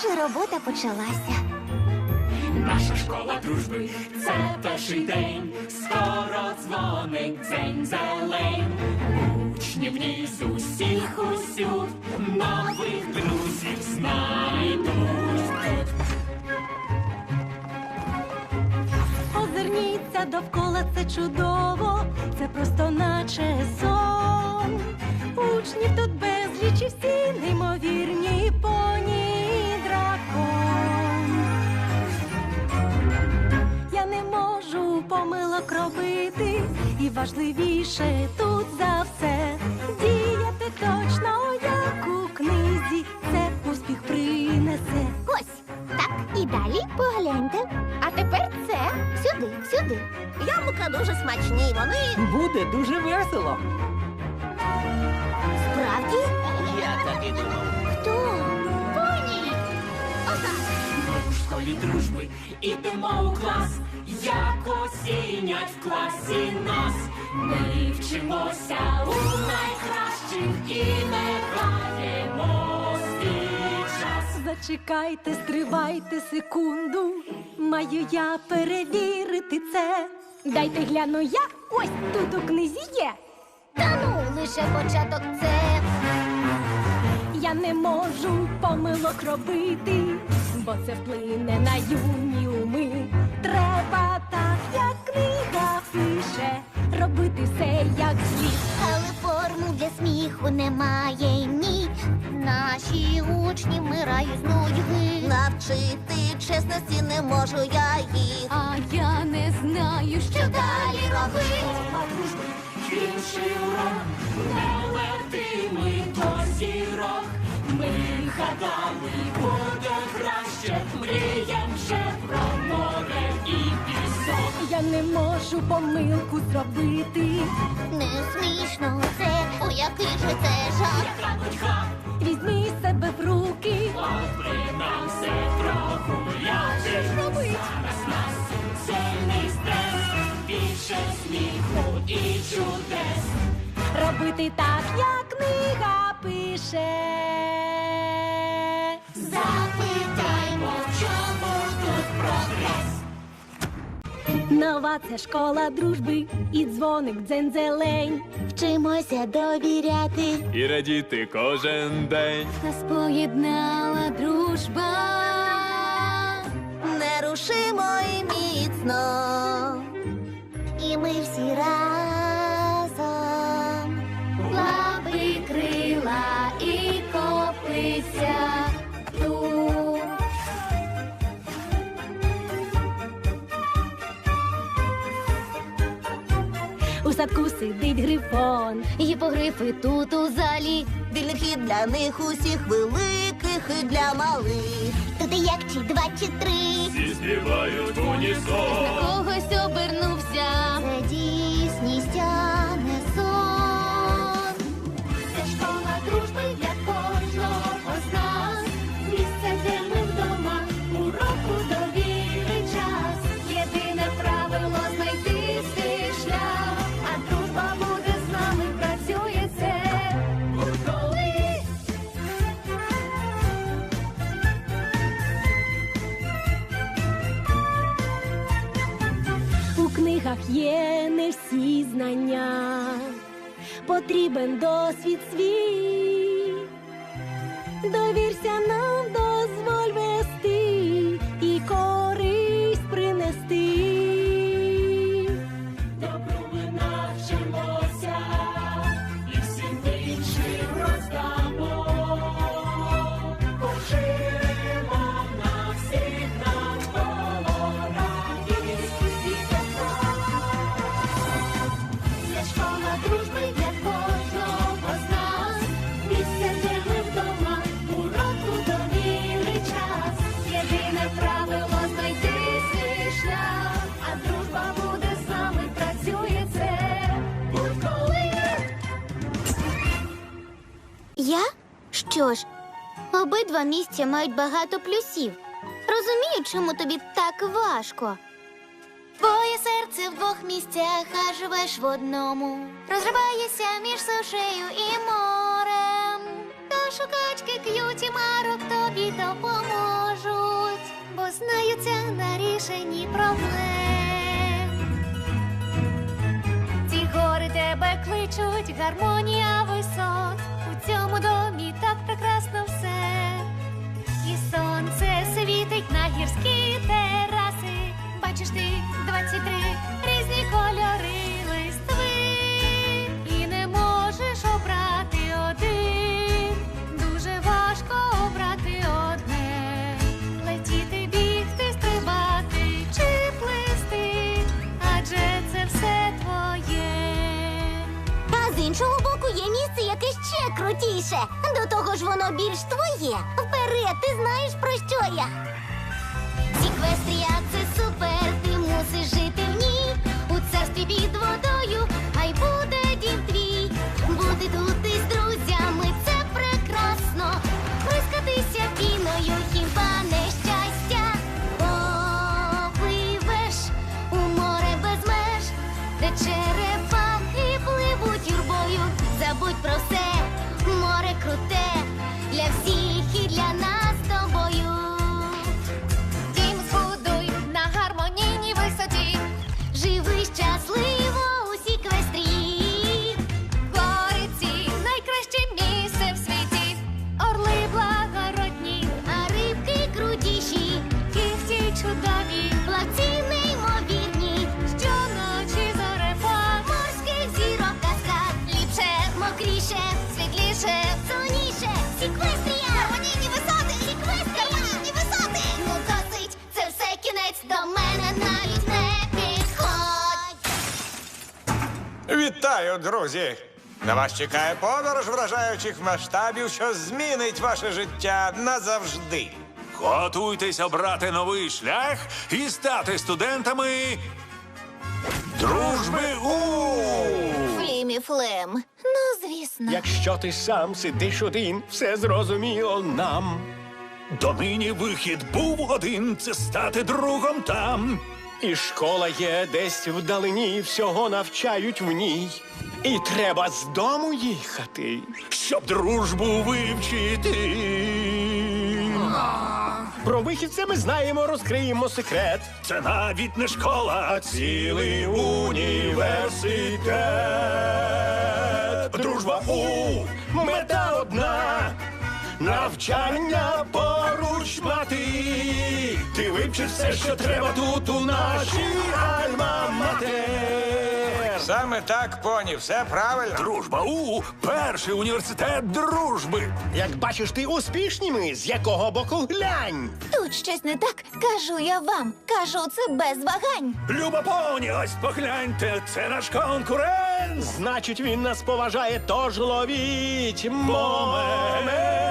Схоже, робота почалася. Наша школа дружби це перший день. Скоро дзвоник дзень зелень. Учні в з усіх усюд нових друзів знайдуть тут. Озирніться довкола, це чудово, це просто наче сон. Учнів тут безліч і всі неймовірні поні важливіше тут за все діяти точно, як у книзі, це успіх принесе. Ось так і далі погляньте. А тепер це сюди, сюди. Яблука дуже смачні. Вони Буде дуже весело. справді Я так і думав. хто? Поні. Отак. Ми у школі дружби ідемо у клас, як осінять в класі нас. Ми вчимося у найкращих і не граємо свій час. Зачекайте, стривайте секунду. Маю я перевірити це. Дайте гляну я ось тут у книзі є. Та ну, лише початок це. Я не можу помилок робити, бо це вплине на юні уми. Треба як книга пише, робити все як слід. Але форму для сміху немає ні. Наші учні вмирають з нудьги. Навчити чесності не можу я їх. А я не знаю, що Далі роби. Школа дружби, інший урок, не летими до зірок. Ми гадали, буде краще, мріям вже про море і пісок. я не можу помилку зробити. Не смішно це, о який же це жах. Яка нудьга, Візьми себе в руки. Попри нам все прогуляти, зараз нас сильний стрес, більше сміху і чудес. Робити так, як книга пише. Нова це школа дружби і дзвоник дзензелень. Вчимося довіряти. і радіти кожен день. Нас поєднала дружба. Нерушимо і міцно. Садку сидить грифон. Гіпогрифи тут у залі. Вільний хід для них усіх великих і для малих. Тут як чи два чи три. Всі співають унісон. Когось обернувся. Це дійсність, досвід Що ж, обидва місця мають багато плюсів. Розумію, чому тобі так важко. Твоє серце в двох місцях, а живеш в одному. Розриваєшся між сушею і морем. Та шукачки к'юті марок тобі допоможуть. зійдуться на рішенні проблем. Ці гори тебе кличуть, гармонія висот. Цьому домі так прекрасно все. І сонце світить на гірські тераси. Бачиш ти 23 різні кольори ще. До того ж, воно більш твоє. Вперед, ти знаєш про що я. Сіквестрія це супер, ти мусиш жити в ній. У царстві під водою, хай буде дім твій. Бути тут із друзями це прекрасно. Прискатися піною, хіба не щастя. Попливеш у море без меж, де черепахи навіть не підходь. Вітаю, друзі! На вас чекає подорож вражаючих масштабів, що змінить ваше життя назавжди. Готуйтесь обрати новий шлях і стати студентами дружби у Флімі Флем, ну звісно. Якщо ти сам сидиш один, все зрозуміло нам. Донині вихід був один це стати другом там. І школа є десь вдалині, всього навчають в ній. І треба з дому їхати. Щоб дружбу вивчити. Про вихід це ми знаємо, розкриємо секрет. Це навіть не школа, а цілий університет. Дружба у. Навчання поруч мати. Ти вивчиш все, що треба тут у нашій альма-матер. Саме так, поні, все правильно. Дружба у перший університет дружби. Як бачиш, ти успішні ми, з якого боку глянь. Тут щось не так. Кажу я вам. Кажу це без вагань. Люба поні, ось погляньте, це наш конкурент. Значить, він нас поважає, тож ловіть момент.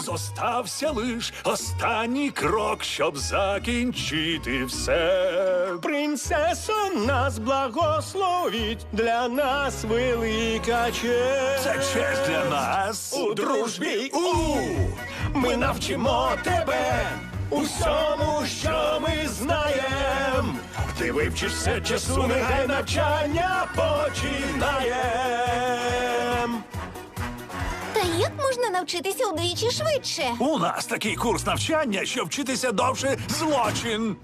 Зостався лиш останній крок, щоб закінчити все. Принцесо нас благословіть, для нас велика честь. Це честь для нас у дружбі. У ми навчимо тебе усьому, що ми знаємо. Ти вивчиш все часу, нехай навчання починаєм. Як можна навчитися удвічі швидше? У нас такий курс навчання, що вчитися довше злочин.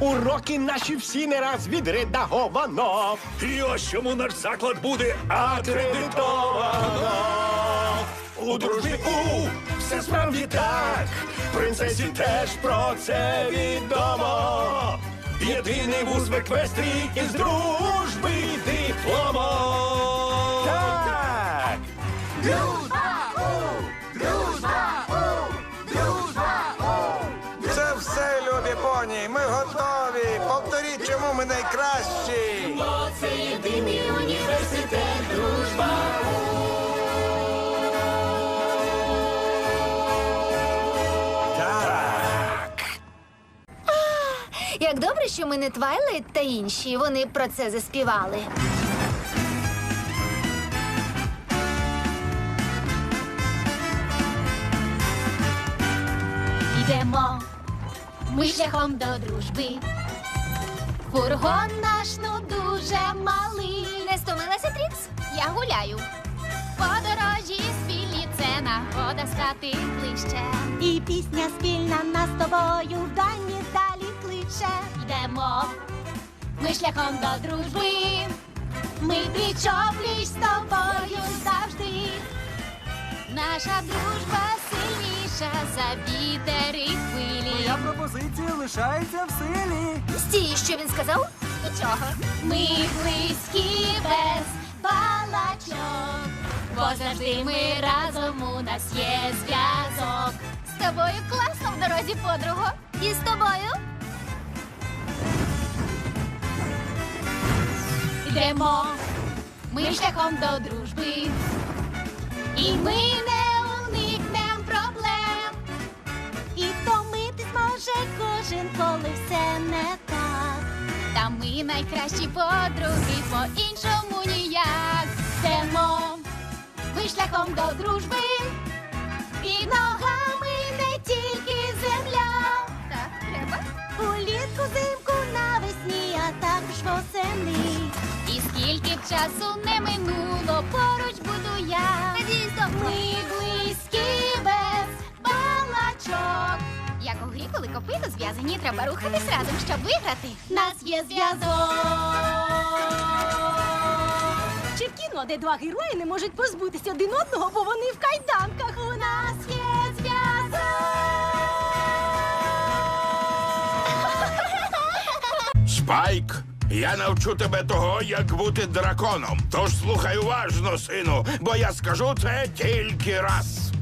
Уроки наші всі не раз відредаговано. І ось чому наш заклад буде акредитовано. У дружбі все справді так. Принцесі теж про це відомо. Єдиний вуз в еквестрії із дружби дипломом. Так. Це добре, що ми не Твайлайт та інші. Вони про це заспівали. Йдемо ми шляхом до дружби. Фургон наш ну дуже малий. Не стомилася, Трікс? Я гуляю. Подорожі спільні це нагода стати ближче. І пісня спільна нас з тобою в дані далі. Йдемо ми шляхом до дружби. Ми пліч опліч з тобою завжди. Наша дружба сильніша за вітер і хвилі. Моя пропозиція лишається в силі. Стій, що він сказав? Нічого. Ми близькі без балачок, бо завжди ми разом у нас є зв'язок. З тобою класно в дорозі, подруго. І з тобою. Йдемо ми шляхом до дружби. І ми не уникнем проблем. І втомитись може кожен, коли все не так. Та ми найкращі подруги, по-іншому ніяк. Йдемо ми шляхом до дружби. Під ногами не тільки земля. Так, треба. Улітку, взимку, навесні, а також восени. Часу не минуло, поруч буду я. Ми близькі без балачок. Як у грі, коли копито зв'язані, треба рухатись разом, щоб виграти. Нас є зв'язок. Чи в кіно, де два герої не можуть позбутися один одного, бо вони в кайданках. У нас є зв'язок. Спайк, я навчу тебе того, як бути драконом. Тож слухай уважно, сину, бо я скажу це тільки раз.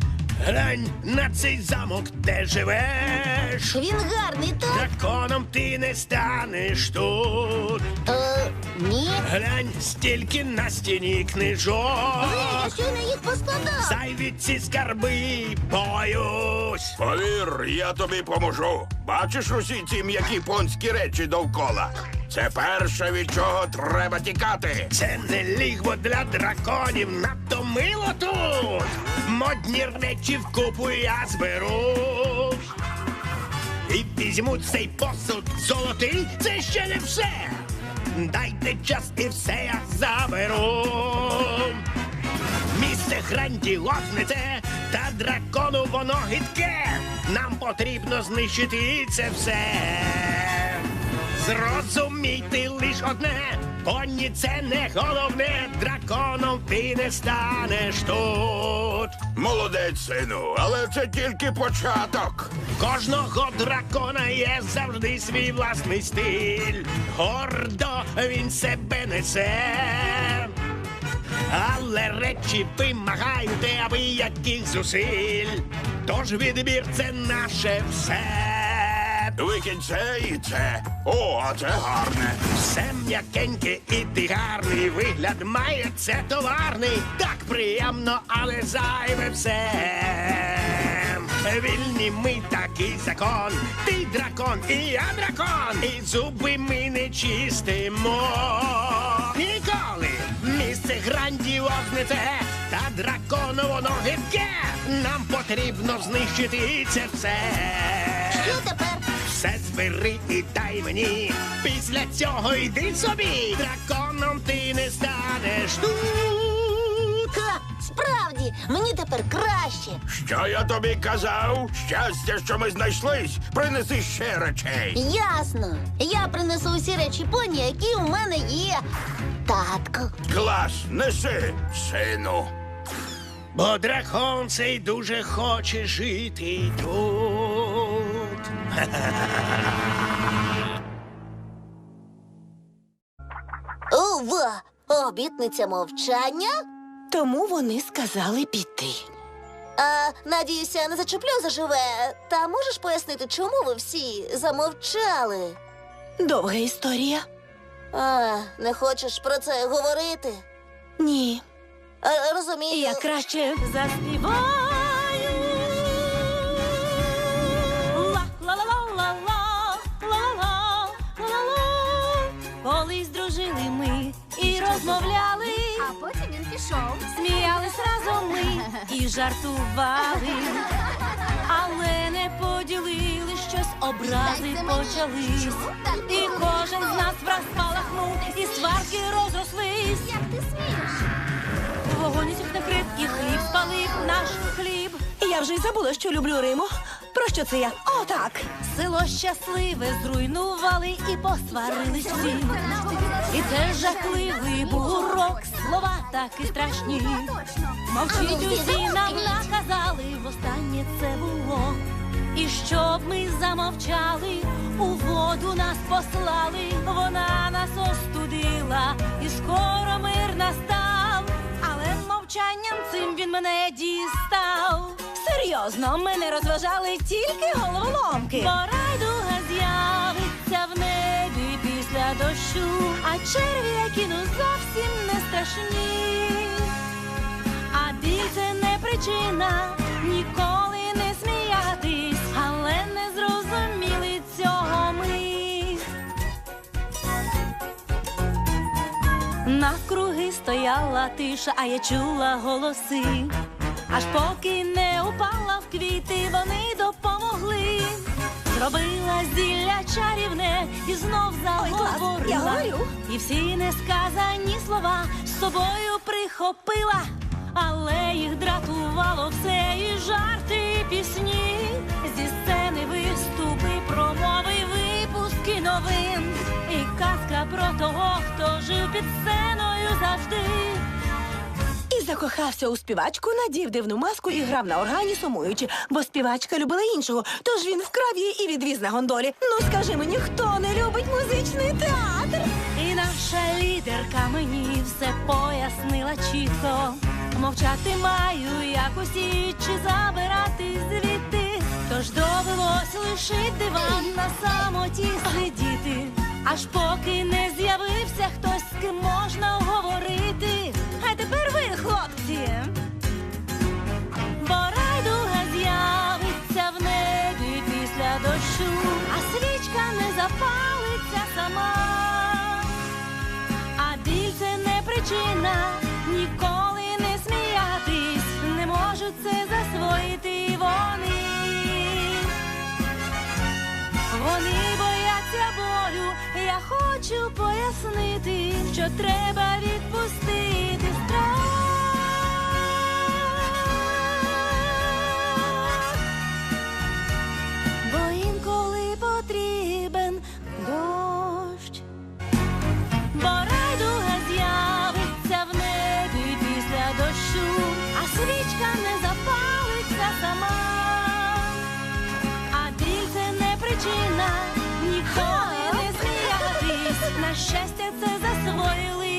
Глянь на цей замок, де живеш. Він гарний, так? Драконом ти не станеш тут. Е, ні. Глянь, стільки на стіні книжок. щойно їх поскладав. Зайві ці скарби боюсь. Повір, я тобі поможу. Бачиш усі ці м'які понські речі довкола. Це перше, від чого треба тікати. Це не лігво для драконів, надто мило тут. Модні речі вкупу я зберу. І візьму цей посуд золотий, це ще не все. Дайте час і все я заберу. Місце грандіозне це, та дракону воно гидке. Нам потрібно знищити це все. Зрозумійте лиш одне, поні це не головне, драконом ти не станеш тут. Молодець, сину, але це тільки початок. Кожного дракона є завжди свій власний стиль. Гордо він себе несе. Але речі вимагають неабияких зусиль. Тож відбір це наше все. Викинь це і це. О, а це гарне. Все м'якеньке і ти гарний. Вигляд має це товарний. Так приємно, але зайве все. Вільні ми такий закон. Ти дракон, і я дракон. І зуби ми не чистимо. Ніколи місце грандіозне це, та дракону воно гидке. Нам потрібно знищити це все. Що тепер? Все збери і дай мені. Після цього йди собі. Драконом ти не станеш тут. Ха, справді, мені тепер краще. Що я тобі казав? Щастя, що ми знайшлись. Принеси ще речей. Ясно. Я принесу усі речі поні, які у мене є. Татко. Клас, неси, сину. Бо дракон цей дуже хоче жити тут. Ова! Обітниця мовчання. Тому вони сказали піти. А надіюся, не зачеплю заживе. Та можеш пояснити, чому ви всі замовчали? Довга історія? А, не хочеш про це говорити? Ні. А, розумію. Я краще заспіваю. Розмовляли, А потім він пішов. сміялись разом ми і жартували, але не поділили щось, образи почались. І кожен з нас враз спалахнув, і сварки розрослись. Як ти смієш? Вогонь усіх накрив і хліб спалив наш хліб. Я вже й забула, що люблю Риму. Про що це я? О, так. Село щасливе зруйнували і посварились всі. І це жахливий був урок, слова таки страшні. Мовчіть усі нам наказали, востаннє це було. І щоб ми замовчали, у воду нас послали, вона нас остудила, і скоро Серйозно, мене розважали тільки головоломки. Бо райдуга з'явиться в небі після дощу, а черві, які ну зовсім не страшні. А біль це не причина ніколи не сміятись, але не зрозуміли цього ми. Навкруги стояла тиша, а я чула голоси. Аж поки не упала в квіти, вони допомогли. Зробила зілля чарівне і знов заговорила. я говорю. І всі несказані слова з собою прихопила, але їх дратувало все і жарти, і пісні. Зі сцени виступи, промови, випуски новин. І казка про того, хто жив під сценою завжди. Закохався у співачку, надів дивну маску і грав на органі сумуючи, бо співачка любила іншого, тож він вкрав її і відвіз на гондолі. Ну скажи мені, хто не любить музичний театр? І наша лідерка мені все пояснила чітко. Мовчати маю як усі, чи забирати звідти. Тож довелось лишити диван на самоті сидіти. Аж поки не з'явився хтось, з ким можна говорити. Тепер ви, хлопці. Бо райдуга з'явиться в небі після дощу, а свічка не запалиться сама. А біль це не причина ніколи не сміятись, не можуть це засвоїти вони. Вони бояться болю, я хочу пояснити, що треба відпустити щастя, це засвоїли